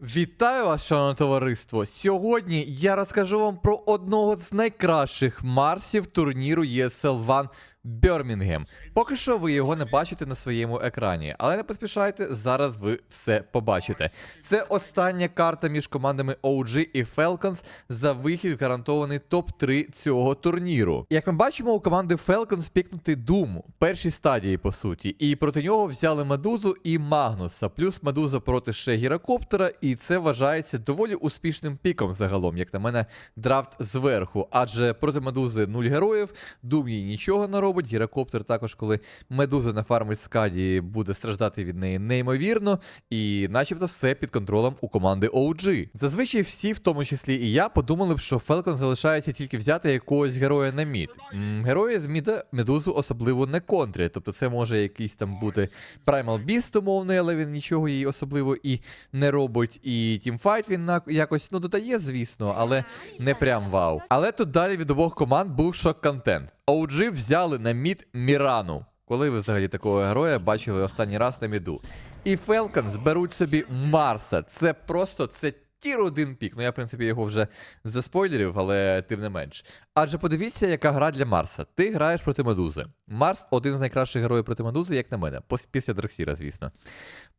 Вітаю вас, шановне товариство! Сьогодні я розкажу вам про одного з найкращих марсів турніру ESL One Бірмінгем. Поки що ви його не бачите на своєму екрані, але не поспішайте, зараз ви все побачите. Це остання карта між командами OG і Falcons за вихід гарантований топ-3 цього турніру. Як ми бачимо, у команди Falcons пікнути Doom, першій стадії, по суті, і проти нього взяли Медузу і Магнуса, плюс Медуза проти ще Гірокоптера, і це вважається доволі успішним піком загалом, як на мене, драфт зверху. Адже проти Медузи нуль героїв, Doom їй нічого не робить. Гірокоптер також, коли Медуза на фармить скаді, буде страждати від неї неймовірно, і начебто все під контролем у команди OG. Зазвичай всі, в тому числі і я, подумали б, що Фелкон залишається тільки взяти якогось героя на мід. Герої з міда медузу особливо не контрять. Тобто це може якийсь там бути Primal Beast умовний, але він нічого їй особливо і не робить. І тімфайт він якось ну додає, звісно, але не прям вау. Але тут далі від обох команд був шок-контент. OG взяли на мід Мірану. Коли ви взагалі такого героя бачили останній раз на міду? І Falcons беруть собі Марса. Це просто це тір один пік. Ну я, в принципі, його вже заспойлерив, але тим не менш. Адже подивіться, яка гра для Марса. Ти граєш проти Медузи. Марс один з найкращих героїв проти Медузи, як на мене, після Драксіра, звісно.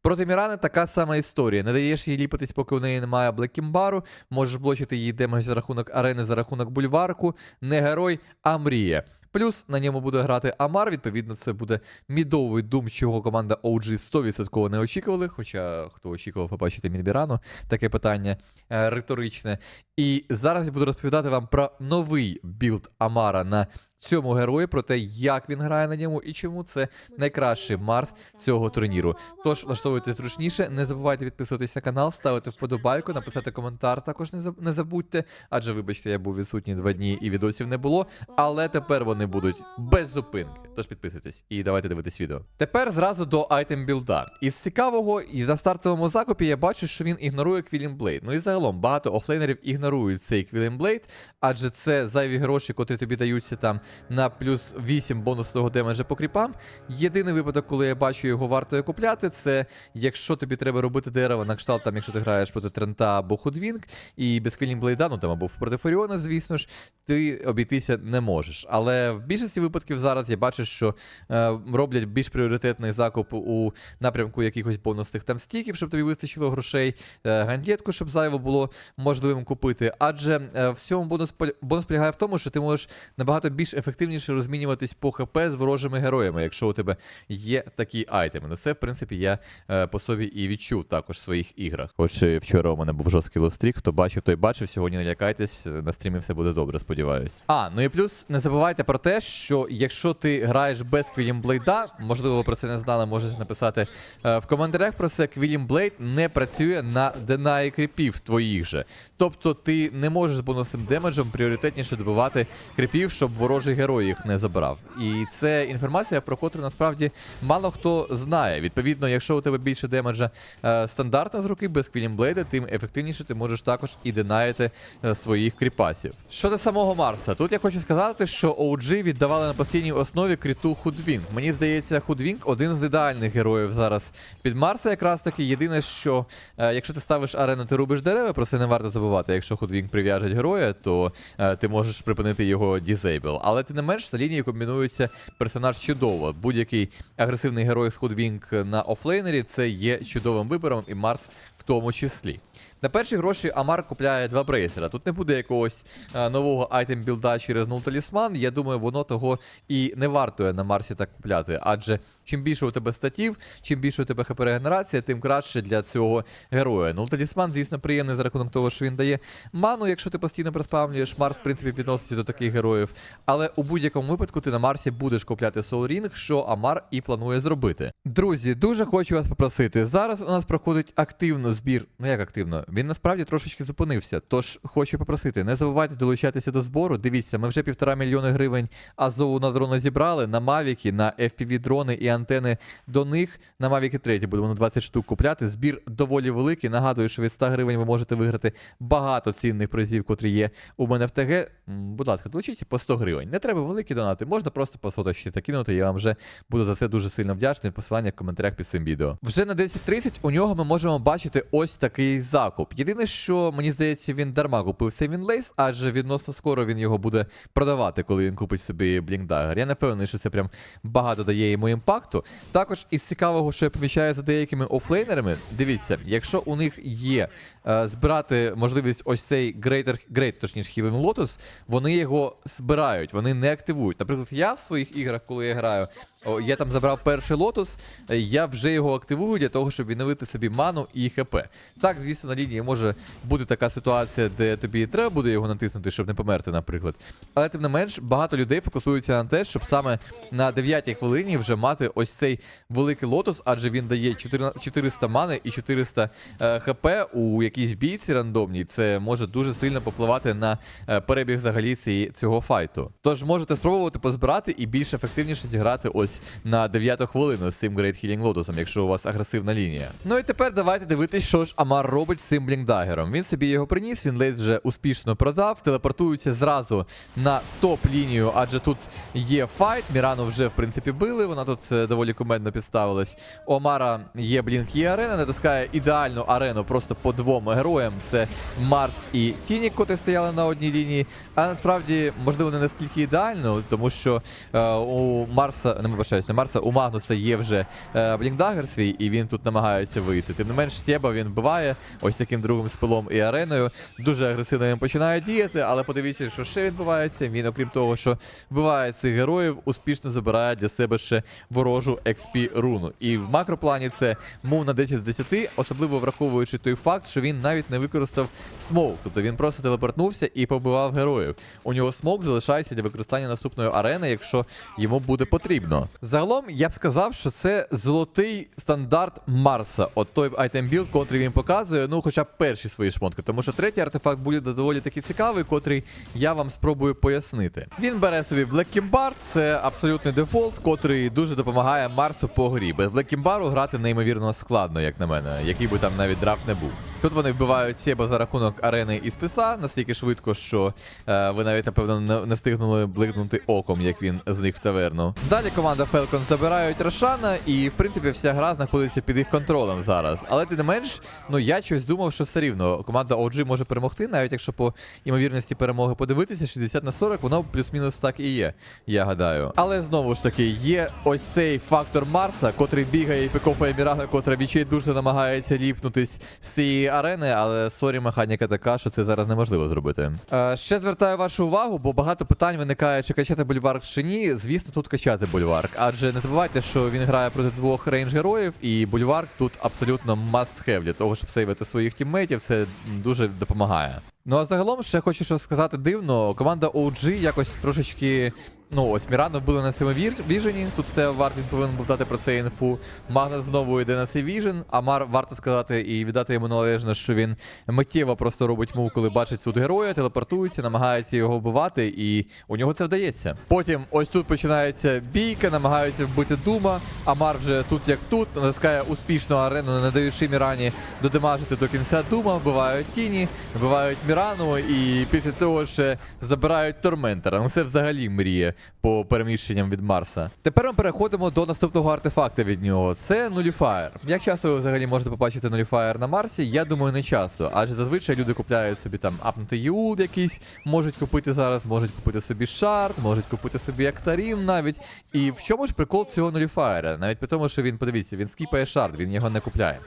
Проти Мірани така сама історія. Не даєш їй ліпитись, поки у неї немає блекімбару, можеш блочити її демедж за рахунок арени, за рахунок бульварку. Не герой, а мрія. Плюс на ньому буде грати Амар, відповідно, це буде мідовий дум, чого команда OG 100% не очікували. Хоча хто очікував побачити Мінбірану, таке питання е, риторичне. І зараз я буду розповідати вам про новий білд Амара на цьому герої, про те, як він грає на ньому і чому це найкращий Марс цього турніру. Тож влаштовуйте зручніше, не забувайте підписуватись на канал, ставити вподобайку, написати коментар. Також не заб- не забудьте. Адже, вибачте, я був відсутній два дні і відосів не було. Але тепер вони будуть без зупинки. Тож підписуйтесь і давайте дивитись відео. Тепер зразу до айтем білда. Із цікавого, і на стартовому закупі я бачу, що він ігнорує Квілін Блейд. Ну і загалом багато офлейнерів ігнорують цей Квілін Блейд, адже це зайві гроші, котрі тобі даються там на плюс 8 бонусного демеджа по кріпам. Єдиний випадок, коли я бачу його вартою купляти, це якщо тобі треба робити дерево на кшталт, там, якщо ти граєш проти Трента або Худвінг, і без Квілін Блейда, ну там або проти Форіона, звісно ж, ти обійтися не можеш. Але в більшості випадків зараз я бачу, що е, роблять більш пріоритетний закуп у напрямку якихось бонусних там стіків, щоб тобі вистачило грошей, е, гандєтку, щоб зайво було можливим купити. Адже е, в цьому бонус, бонус полягає в тому, що ти можеш набагато більш ефективніше розмінюватись по ХП з ворожими героями, якщо у тебе є такі айтеми. Ну це, в принципі, я е, по собі і відчув також в своїх іграх. Хоч е, вчора у мене був жорсткий лострік, хто бачив, той бачив. Сьогодні не лякайтесь, на стрімі все буде добре, сподіваюсь. А, ну і плюс не забувайте про те, що якщо ти граєш без Квілім Блейда, можливо, ви про це не знали, можете написати в коментарях про це. Квілім Блейд не працює на денаї кріпів твоїх же. Тобто ти не можеш з бонусним демеджем пріоритетніше добивати кріпів, щоб ворожий герой їх не забрав. І це інформація, про котру насправді мало хто знає. Відповідно, якщо у тебе більше демеджа е, стандартна з руки без Квілімблейда, тим ефективніше ти можеш також і денаїти е, своїх кріпасів. Щодо самого Марса, тут я хочу сказати, що OG віддавали на постійній основі кріту Худвінг. Мені здається, Худвінг один з ідеальних героїв зараз під Марса. Якраз таки єдине, що е, якщо ти ставиш арену, ти рубиш дерева, про це не варто забувати. Якщо Худвінг прив'яжуть героя, то е, ти можеш припинити його дізейбл. Але ти не менш на лінії комбінується персонаж чудово. Будь-який агресивний герой з Худвінг на офлейнері це є чудовим вибором, і Марс в тому числі. На перші гроші Амар купляє два брейсера. Тут не буде якогось е, нового айтем білда через нул талісман. Я думаю, воно того і не вартує на Марсі так купляти. Адже чим більше у тебе статів, чим більше у тебе хп регенерація, тим краще для цього героя. Нул талісман, звісно, приємний за рахунок того, що він дає ману, якщо ти постійно приспавнюєш. Марс, в принципі, відноситься до таких героїв. Але у будь-якому випадку ти на Марсі будеш купляти Soul Ring, що Амар і планує зробити. Друзі, дуже хочу вас попросити. Зараз у нас проходить активно збір. Ну як активно? Він насправді трошечки зупинився. Тож хочу попросити, не забувайте долучатися до збору. Дивіться, ми вже півтора мільйони гривень Азову на дрони зібрали, на Мавіки, на FPV дрони і антени до них на Mavic 3 будемо на 20 штук купляти. Збір доволі великий. Нагадую, що від 100 гривень ви можете виграти багато цінних призів, котрі є у мене в ТГ. Будь ласка, долучіть по 100 гривень. Не треба великі донати, можна просто по соточці закинути. Я вам вже буду за це дуже сильно вдячний. Посилання в коментарях під цим відео. Вже на 10.30 у нього ми можемо бачити ось такий закуп. Єдине, що мені здається, він дарма купив цей Вінлейс, адже відносно скоро він його буде продавати, коли він купить собі Блінкдагер. Я не певний, що це прям багато дає йому імпакту. Також із цікавого, що я помічаю за деякими офлейнерами, дивіться, якщо у них є е, збирати можливість ось цей Greater, Great, точніше Healing Lotus, вони його збирають, вони не активують. Наприклад, я в своїх іграх, коли я граю, о, я там забрав перший лотус, е, я вже його активую для того, щоб відновити собі ману і ХП. Так, звісно, на лінії може бути така ситуація, де тобі треба буде його натиснути, щоб не померти, наприклад. Але тим не менш, багато людей фокусуються на те, щоб саме на 9-й хвилині вже мати ось цей великий лотос, адже він дає 400 мани і 400 е, хп у якійсь бійці рандомній. Це може дуже сильно попливати на е, перебіг взагалі цього файту. Тож можете спробувати позбирати і більш ефективніше зіграти ось на 9 хвилину з цим Great Healing Lotus, якщо у вас агресивна лінія. Ну і тепер давайте дивитись, що ж Амар робить з цим блінкдагером. Він собі його приніс, він ледь вже успішно продав, телепортується зразу на топ-лінію, адже тут є файт. Мірану вже в принципі били. Вона тут е, доволі кумедно підставилась. У Омара є блінк, є арена, натискає ідеальну арену просто по двом героям. Це Марс і Тінік, котрі стояли на одній лінії. А насправді, можливо, не наскільки ідеально, тому що е, у Марса, вибачаюсь, Марса, у Магнуса є вже е, блінкдагер свій, і він тут намагається вийти. Тим не менш, Стєба він вбиває ось таким другим спилом і ареною. Дуже агресивно він починає діяти, але подивіться, що ще відбувається. Він, окрім того, що вбиває цих героїв, успішно забирає для себе ще ворожу XP руну. І в макроплані це мов на 10 з 10, особливо враховуючи той факт, що він навіть не використав смоук. Тобто він просто телепортнувся і побивав героїв. У нього смоук залишається для використання наступної арени, якщо йому буде потрібно. Загалом я б сказав, що це золотий стандарт Марса. От той айтем-білд, котрий він показує, ну хоча б перші свої шмотки. Тому що третій артефакт буде доволі таки цікавий, котрий я вам спробую пояснити. Він бере собі Kimbar, це абсолютний дефолт, котрий дуже допомагає Марсу по грі. Без Kimbar грати неймовірно складно, як на мене, який би там навіть драфт не був. Тут вони вбивають себе за рахунок арени і списа настільки швидко, що е, ви навіть напевно не, встигнули бликнути оком, як він зник в таверну. Далі команда Falcon забирають Рошана, і в принципі вся гра знаходиться під їх контролем зараз. Але тим не менш, ну я щось думав, що все рівно команда OG може перемогти, навіть якщо по імовірності перемоги подивитися, 60 на 40, воно плюс-мінус так і є, я гадаю. Але знову ж таки, є ось цей фактор Марса, котрий бігає і пикопає Мірана, котра відчайдушно намагається ліпнутись з цієї арени, але сорі, механіка така, що це зараз неможливо зробити. Е, ще звертаю вашу увагу, бо багато питань виникає, чи качати бульварк чи ні. Звісно, тут качати бульварк. Адже не забувайте, що він грає проти двох рейндж героїв, і бульварк тут абсолютно must-have для того, щоб сейвити своїх тіммейтів. Це дуже допомагає. Ну а загалом ще хочу що сказати дивно. Команда OG якось трошечки. Ну, ось Мірану вбили на цьому віжені. Тут Стео Варт він повинен був дати про це інфу. Магнус знову йде на цей віжен, а Мар варто сказати і віддати йому належне, що він миттєво просто робить мув, коли бачить тут героя, телепортується, намагається його вбивати, і у нього це вдається. Потім ось тут починається бійка, намагаються вбити Дума. Амар вже тут як тут, натискає успішну арену, не даючи Мірані додимажити до кінця Дума, вбивають тіні, вбивають Мірану, і після цього ще забирають Торментера. Ну це взагалі мріє по переміщенням від Марса. Тепер ми переходимо до наступного артефакта від нього. Це нуліфаєр. Як часто ви взагалі можете побачити нуліфаєр на Марсі? Я думаю, не часто. Адже зазвичай люди купляють собі там апнутий юл якийсь, можуть купити зараз, можуть купити собі шард, можуть купити собі актарін навіть. І в чому ж прикол цього нуліфаєра? Навіть при тому, що він, подивіться, він скіпає шард, він його не купляє.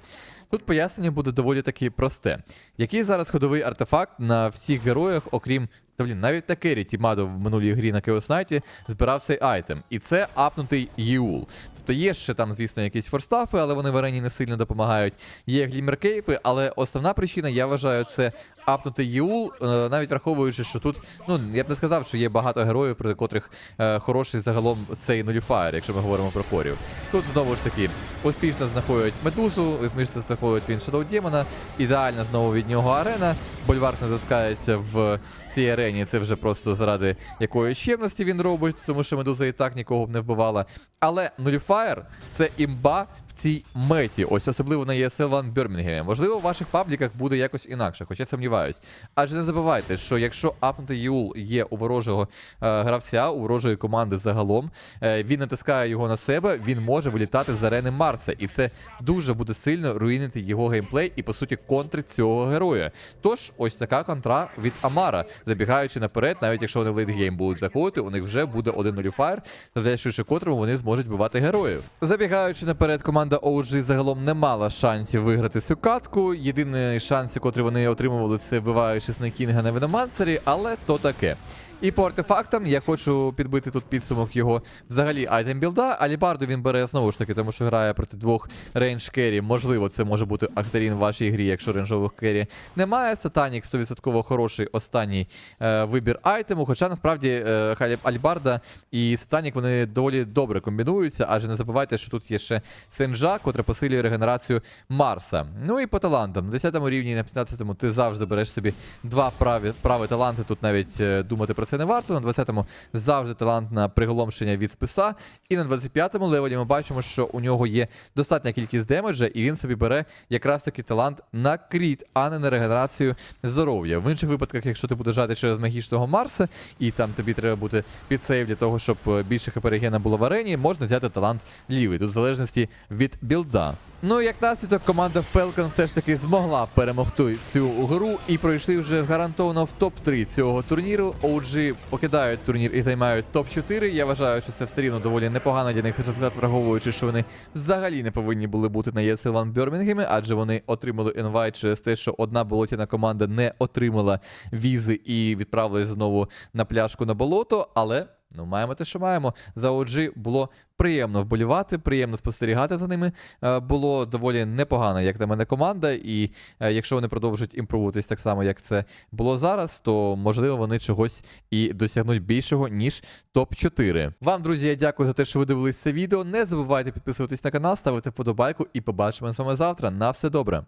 Тут пояснення буде доволі таки просте. Який зараз ходовий артефакт на всіх героях, окрім. Та блін, навіть на Керіті Тімадо в минулій грі на Knight збирав цей айтем. І це апнутий Єул. Тобто є ще там, звісно, якісь форстафи, але вони в арені не сильно допомагають. Є глімеркейпи, але основна причина, я вважаю, це апнутий Єул, е, навіть враховуючи, що тут, ну я б не сказав, що є багато героїв, проти котрих е, хороший загалом цей нуліфаєр, якщо ми говоримо про корів. Тут знову ж таки успішно знаходять медузу, успішно знаходять він Shadow Демона, ідеальна знову від нього арена. Больварк натискається в цій арені. Це вже просто заради якої щемності він робить, тому що медуза і так нікого б не вбивала. Але Fire — це імба цій меті, ось особливо на ESL One Birmingham. Можливо, в ваших пабліках буде якось інакше, хоча сумніваюсь. Адже не забувайте, що якщо апнутий Юл є у ворожого е, гравця, у ворожої команди загалом, е, він натискає його на себе, він може вилітати з арени Марса, і це дуже буде сильно руїнити його геймплей і по суті контрить цього героя. Тож, ось така контра від Амара. Забігаючи наперед, навіть якщо вони в лейтгейм будуть заходити, у них вже буде 1-0 фаєр, завдячуючи котрому вони зможуть бивати героїв. Забігаючи наперед, команда OG загалом не мала шансів виграти цю катку. Єдиний шанс, який вони отримували, це вбиваючи кінга на Веномансері, але то таке. І по артефактам я хочу підбити тут підсумок його взагалі айтем білда. Алібарду він бере знову ж таки, тому що грає проти двох рейндж кері. Можливо, це може бути Актарін в вашій грі, якщо рейнджових кері немає. Сатанік 100% хороший останній е, вибір айтему. Хоча насправді е, Алібарда і Сатанік вони доволі добре комбінуються, адже не забувайте, що тут є ще Сенджа, котра посилює регенерацію Марса. Ну і по талантам. На 10 рівні на 15-му ти завжди береш собі два праві, праві таланти. Тут навіть е, думати про це не варто. На 20-му завжди талант на приголомшення від списа. І на 25-му левелі ми бачимо, що у нього є достатня кількість демеджа, і він собі бере якраз таки талант на кріт, а не на регенерацію здоров'я. В інших випадках, якщо ти будеш жати через магічного Марса, і там тобі треба бути під сейв для того, щоб е, більше хп-регена було в арені, можна взяти талант лівий, тут в залежності від білда. Ну як наслідок, команда Falcon все ж таки змогла перемогти цю гру і пройшли вже гарантовано в топ-3 цього турніру. OG покидають турнір і займають топ-4. Я вважаю, що це все рівно доволі непогано для них результат, враховуючи, що вони взагалі не повинні були бути на ESL One Birmingham, адже вони отримали інвайт через те, що одна болотяна команда не отримала візи і відправилась знову на пляшку на болото, але. Ну, маємо те, що маємо. За OG було приємно вболівати, приємно спостерігати за ними. Е, було доволі непогано, як на мене, команда. І е, якщо вони продовжують імпровуватись так само, як це було зараз, то можливо вони чогось і досягнуть більшого, ніж топ-4. Вам, друзі, я дякую за те, що ви дивились це відео. Не забувайте підписуватись на канал, ставити вподобайку і побачимо з вами завтра. На все добре.